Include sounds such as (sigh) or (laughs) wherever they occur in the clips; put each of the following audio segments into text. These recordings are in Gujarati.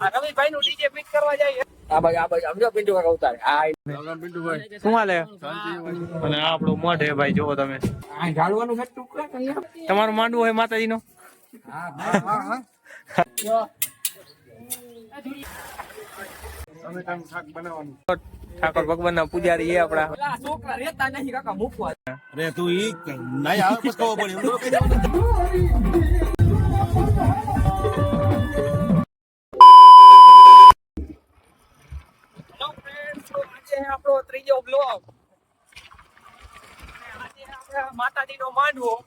રવિભાઈ નું ડીજે ફિટ કરવા જાય આ બાજુ આ બાજુ સમજો પિન્ટુ કાકા ઉતારે. આ શું હાલે? અને આ આપણું મઠ હે ભાઈ જોવો તમે. આ ઢાળવાનું છે ટુકડા તમારું માંડવું હોય માતાજી નો હા હા હા. ઠાકોર ભગવાન ના પૂજારી એ આપડા છોકરા રહેતા નહીં કાકા મૂકવા. રે તું ઈ નહીં આવે પછી ખબર પડે. માંડવો.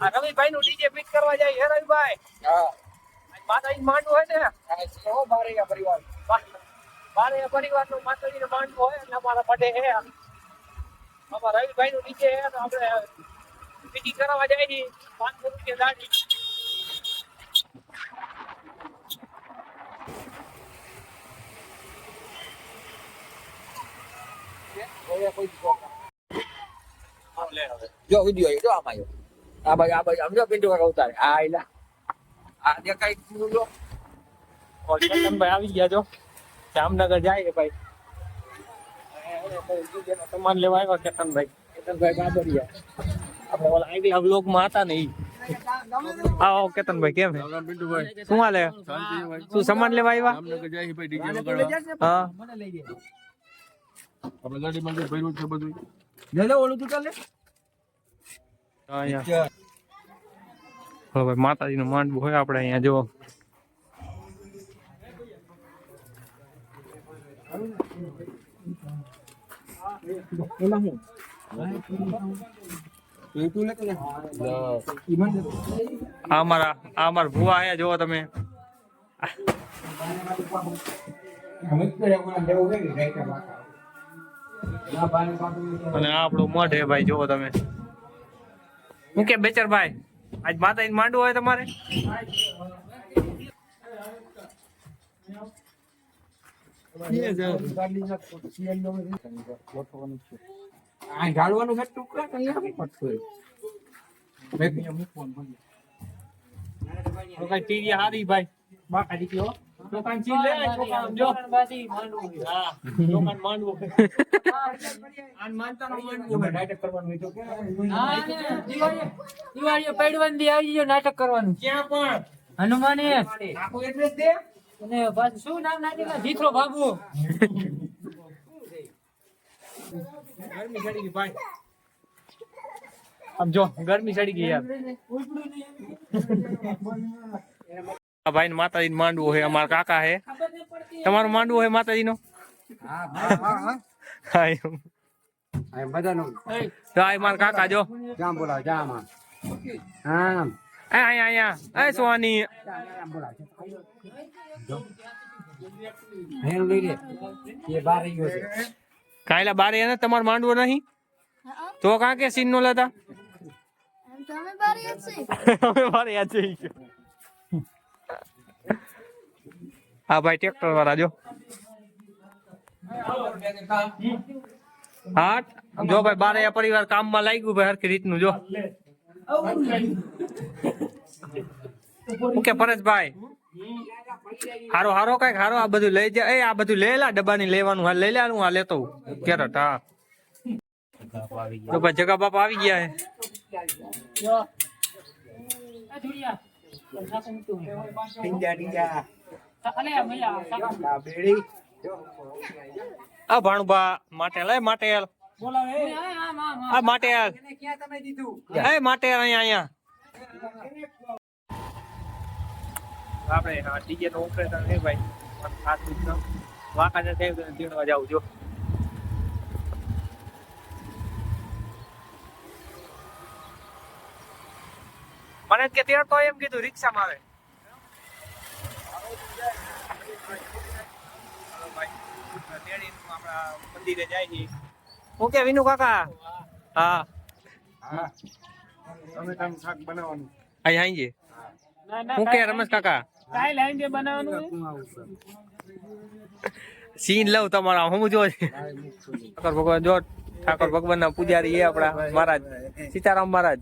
આ રવિભાઈ નું ડીજે ફિટ કરવા જાય હે રવિભાઈ? હા. માતાજી માંડવો હે ને? હો બારેયા પરિવાર. બારે પરિવારનું માતાજી નો માંડવો હોય એટલે અમારા પડે હે અમારા રવિભાઈ નું ડીજે હે તો આપણે બીજી કરવા જાય ની પાંચસો રૂપિયા દાડી. કોઈ કોઈ. જો વિડિયો જો આમાં જો આ બાજુ આ બાજુ સમજો પિન્ટુ કાકા ઉતારે. આ આયલા. આ દેખાય જો કેતનભાઈ આવી ગયા જો જામનગર જાય ભાઈ. સમાન લેવા આવ્યા કેતનભાઈ કેતનભાઈ કાદરિયા આપણે ઓલા આગલા બ્લોકમાં હતા ને ઈ. આવો કેતનભાઈ કેમ શું હાલે? શું સામાન લેવા આવ્યા? ભાઈ. હા. આપણે ગાડીમાં ભર્યું છે બધું. લે ઓલું તું ચાલે અહીંયા. હવે ભાઈ માતાજી નું માંડવું હોય આપણે અહીંયા જો એમાં હું? અમારા આ અમારા ભુવા હે જોવો તમે. અમે અને આ આપણું મઢ હે ભાઈ જોવો તમે. હું કે બેચર ભાઈ? આજ માતાજી માંડવું હોય તમારે? આ ઢાળવાનું છે ટુકડા કઈ ટીવી હારી ભાઈ? બાકા દીકરો દુકાન ચીજ લે જો. હા. (laughs) દુકાન માંડવું. આન માનતા નો માંડવું નાટક કરવાનું હોય તો કે દિવાળીએ પડવાની આવી ગયો નાટક કરવાનું. ક્યાં પણ? હનુમાન. આખું એડ્રેસ દે. અને શું નામ નાખેલા જીત્રો બાબુ. ગરમી ચડી ગઈ ભાઈ. આમ જો ગરમી ચડી ગઈ યાર. આ ભાઈ માતાજી માંડવું હોય અમારા કાકા હે તમારું માંડવું હોય માતાજી નો હા હા હા. હા હા તો આ મારા કાકા જો. જામ જામ આમ. એ સોની. કાયલા બારે એને તમારું માંડવું નહીં? તો કાં કે સીન નો લેતા? તમે બારી હશે અમે બારે થઈ ગયો હા ભાઈ ટ્રેક્ટર વાળા જો હા જો ભાઈ બારે આ પરિવાર કામમાં લાગ્યું ભાઈ હરખી રીતનું જો. ઓકે, પરેશભાઈ. હારો હારો કંઈક, હારો, આ બધું લઈ જા. એ, આ બધું લઈ લા, ડબ્બાની લેવાનું હા લઈ લેવાનું, આ લેતો હું. કેરટ, હા. તો ભાઈ જગા બાપા આવી ગયા હે. ટીંજા ટીંજા આ બેડી. આ ભાણુભા માટેલ એ માટેલ આ માટેલ ક્યાં તમે દીધું? એ માટેલ અહીંયા અહીંયા. આપણે આ ડીજે નો ઓપરેટર હે ભાઈ. હાથ દુખનો વાકા થઈ ગયો દીણવા જાવ જો. મને કે ત્યાં તો એમ કીધું રિક્ષા માં આવે આપણા મંદિરે જાય છે. હું કે વિનુ કાકા? હા. હા. તમે કામ શાક બનાવવાનું? અહીં અહીં હું કે રમેશ કાકા? કાઈ લાઈન જે બનાવવાનું સીન લઉં તમારા હું જો ઠાકોર ભગવાન જો ઠાકોર ભગવાન ના પૂજારી એ આપડા મહારાજ. સીતારામ મહારાજ.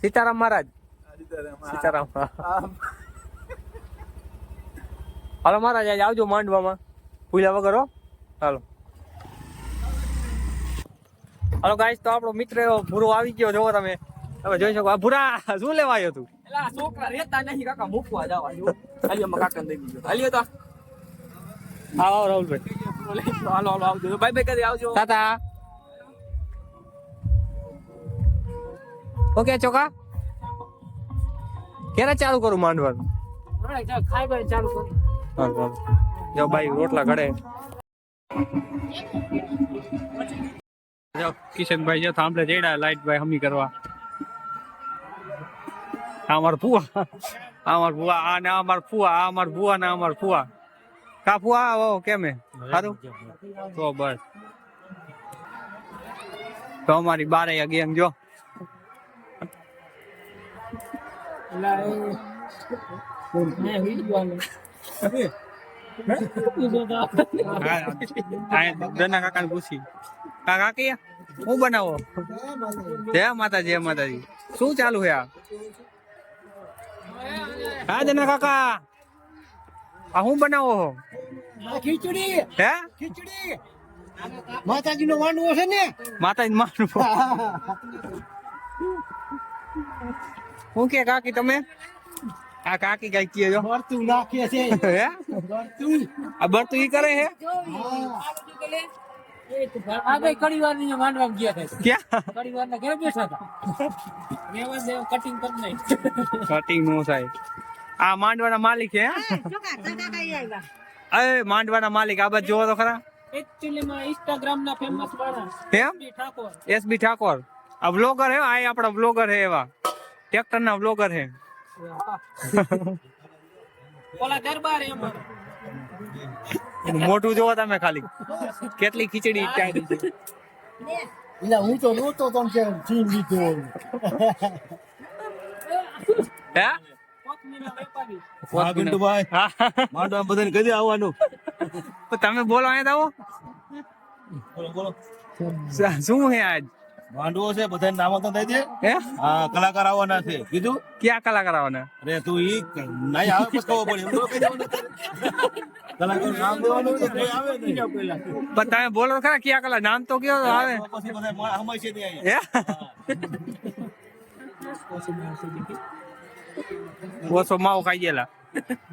સીતારામ મહારાજ. સીતારામ. હાલો મહારાજ આજે આવજો માંડવામાં. ભૂલ્યા વગર હો. હાલો. હાલો ગાઈસ તો આપણો મિત્ર એવો ભૂરો આવી ગયો જોવો તમે. તમે જોઈ શકો આ ભૂરા શું લેવા આવ્યો તું? એલા છોકરા રહેતા નહીં કાકા મૂકવા જવા જો. હાલ્યો માં કાકા દઈ દીધો હાલ્યો તો. આવો રાહુલભાઈ હાલો હાલો આવજો. બાય બાય કરી આવજો. તાતા. ઓકે ચોકા ક્યારે ચાલુ કરું માંડવાનું? ખાઈ બાઈ ચાલુ કરી. જો ભાઈ રોટલા ઘડે. કિશનભાઈ જો થાંભલે જેડા લાઈટ ભાઈ હમી કરવા. અમાર ફુવા અમાર ફુવા આ ને અમાર ફુવા અમાર ફુવા ને અમાર ફુવા. કા ફુવા ઓ કેમે સારું તો બસ. તો અમારી બારે ગેંગ જો. આલે. દના કાકા ને પૂછી. કા કાકી હું બનાવો? જય માતાજી જય માતાજી. શું ચાલુ છે આ? હા દના કાકા. આ હું બનાવો ખીચડી. હે? ખીચડી. માતાજી નો વાંડવો છે ને? માતાજી મારું (laughs) હું કે કાકી તમે? આ કાકી કઈ કીએ જો મરતું નાખે છે. હે? મરતું આ બરતું ઈ કરે હે. આ ભાઈ ની માંડવા ગયા હતા ક્યાં? કડી ના ઘરે બેઠા હતા. રેવા દે કટિંગ કરી નાખ કટિંગ નો થાય. આ માંડવાના માલિક હે? અરે માંડવાના માલિક આ બાજુ જોવો તો ખરા. એકચ્યુઅલી માં ઇન્સ્ટાગ્રામ ના ફેમસ માણસ એમ ઠાકોર. એસબી ઠાકોર. આ બ્લોગર હે આ આપણા બ્લોગર હે એવા. ટ્રેક્ટર ના બ્લોગર હે ઓલા દરબાર એમ એનું જોવો તમે ખાલી. કેટલી ખીચડી એટલે હું તો નહોતો તમ કે ચીન લીધો હે? તમે બોલો અહીંયા બોલો. શું હે આજ? માંડવો છે બધા નામ તો દઈ દે હે? હા કલાકાર આવવાના છે. કીધું? ક્યાં કલાકાર આવવાના અરે તું ઈ નહીં આવે પછી ખબર પડે. એમ તો કહી દેવાનું કલાકાર નામ દેવાનું તો કોઈ આવે નહીં. પણ તમે બોલો ખરા ક્યાં કલા નામ તો કયો આવે? પછી બધા હમાય છે હે? ઓછો માવો ખાઈ ગયેલા.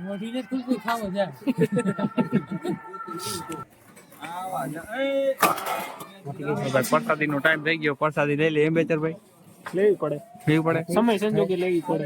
મોઢીને ખુશી ખાવો જાય ભાઈ પ્રસાદી નો ટાઈમ થઈ ગયો. પ્રસાદી લઈ લે. એમ બેચર ભાઈ? લેવી પડે. લેવી પડે? સમય સંજોગે લેવી પડે.